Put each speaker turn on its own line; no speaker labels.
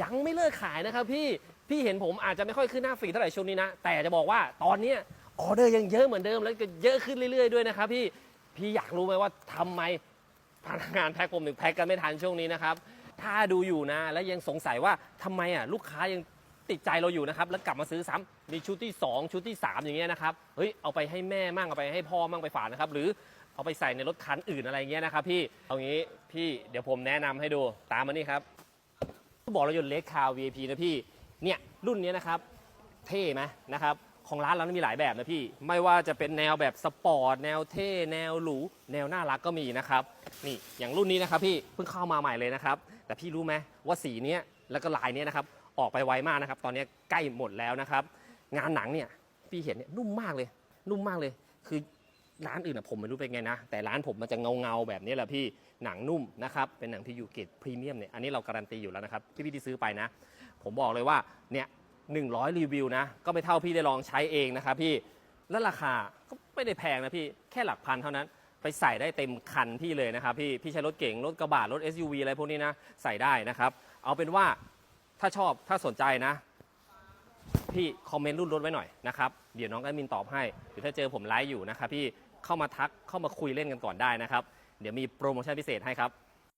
ยังไม่เลิกขายนะครับพี่ พี่เห็นผมอาจจะไม่ค่อยขึ้นหน้าฟีเท่าไหร่ช่วงนี้นะ แต่จะบอกว่าตอนเนี้ยออเดอร์ยังเยอะเหมือนเดิมแล้วก็เยอะขึ้นเรื่อยๆด้วยนะครับพี่ พี่อยากรู้ไหมว่าทำไมพนักงานแพ็คผมถึงแพ็คกันไม่ทันช่วงนี้นะครับ ถ้าดูอยู่นะ แล้วยังสงสัยว่าทำไมอะลูกค้ายังติดใจเราอยู่นะครับ แล้วกลับมาซื้อซ้ำมีชุดที่ 2 ชุดที่ 3 อย่างเงี้ยนะครับ เฮ้ย เอาไปให้แม่มั่งเอาไปให้พ่อมั่งไปฝากนะครับ หรือเอาไปใส่ในรถคันอื่นอะไรเงี้ยนะครับพี่ เอางี้พี่เดี๋ยวผมแนะนำให้ดูตามมานี่ครับ บอกเรายนต์เล็กคาว VIP นะพี่ เนี่ยรุ่นนี้นะครับ เท่ไหมนะครับ ของร้านเรานี่มีหลายแบบนะพี่ ไม่ว่าจะเป็นแนวแบบสปอร์ต แนวเท่ แนวหรู แนวน่ารักก็มีนะครับ นี่อย่างรุ่นนี้นะครับพี่ เพิ่งเข้ามาใหม่เลยนะครับ แต่พี่รู้ไหมว่าสีเนี้ยแล้วก็ลายเนี้ยนะครับ ออกไปไวมากนะครับ ตอนนี้ใกล้หมดแล้วนะครับ งานหนังเนี่ยพี่เห็นเนี่ยนุ่มมากเลย นุ่มมากเลย คือ ร้านอื่นอะผมไม่รู้เป็นไงนะ แต่ร้านผมมันจะเงาเงาๆแบบนี้แหละพี่หนังนุ่มนะครับ เป็นหนังที่อยู่เกรดพรีเมียมเนี่ยอันนี้เราการันตีอยู่แล้วนะครับที่พี่ที่ซื้อไปนะ ผมบอกเลยว่าเนี่ยหนึ่งร้อยรีวิวนะ ก็ไม่เท่าพี่ได้ลองใช้เองนะครับพี่แล้วราคาก็ไม่ได้แพงนะพี่แค่หลักพันเท่านั้น ไปใส่ได้เต็มคันพี่เลยนะครับพี่พี่ใช้รถเก๋งรถกระบะรถ SUV อะไรพวกนี้นะใส่ได้นะครับ เอาเป็นว่าถ้าชอบถ้าสนใจนะ พี่คอมเมนต์รุ่นรถไว้หน่อยนะครับเดี๋ยวน้องแอดมินตอบให้หรือถ้าเจอผมไลฟ์อยู่นะครับพี่เข้ามาทักเข้ามาคุยเล่นกันก่อนได้นะครับ เดี๋ยวมีโปรโมชั่นพิเศษให้ครับ